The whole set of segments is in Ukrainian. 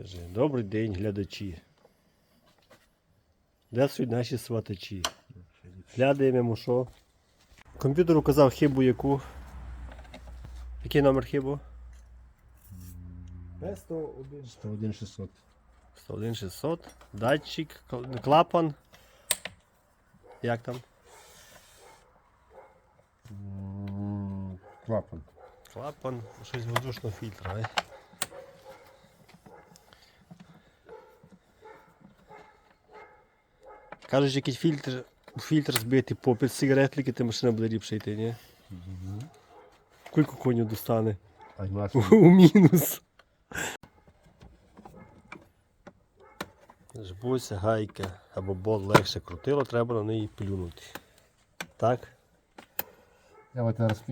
Скажи, добрий день, глядачі. Де суть наші сватачі? Глядаємо що. Комп'ютер указав хибу яку. Який номер хибу? П-101. 101 600. 101 600. Датчик, клапан. Як там? Клапан. Клапан, щось воздушного фільтра, а? Кажуть, якийсь фільтр, фільтр збитий попід сигарет, тільки ти машина буде ліпше йти, ні? Скільки коню достане? У мінус. Жбуся, гайка або бол легше крутило, треба на неї плюнути. Так? я вам зараз.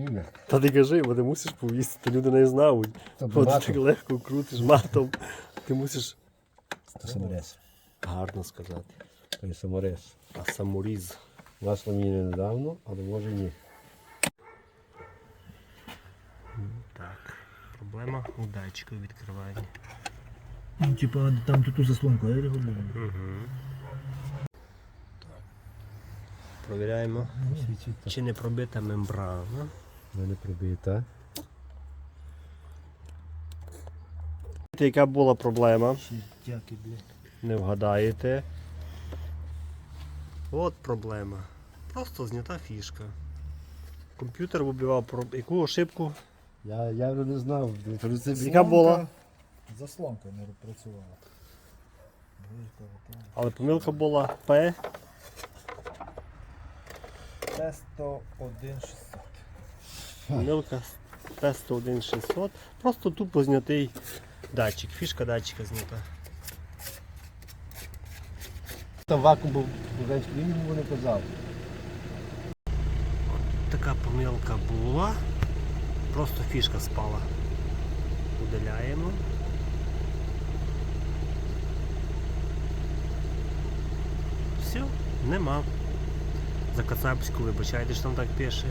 Та ти кажи, бо ти мусиш повісти, то люди не знають. Багато. ти легко крутиш матом. Ти мусиш Це гарно сказати. Є саморез. А саморіз. Масло мені не недавно, але може ні. Так. Проблема у датчику відкривання. Ну, типа там ту заслонку, я регулюю. Угу. Провіряємо, Свічить чи не пробита мембрана. в мене прибита. Яка була проблема? Дяки, блядь. Не вгадаєте. От проблема. Просто знята фішка. Комп'ютер вибивав про яку ошибку? Я, я вже не знав. Це Яка була? Заслонка не працювала. Але помилка була П. П-101 600. Помилка П101 Просто тупо знятий датчик. Фішка датчика знята. Там вакуум був, Він йому не казав. Така помилка була. Просто фішка спала. Удаляємо. Все, нема. За Кацапську вибачайте, що там так пише.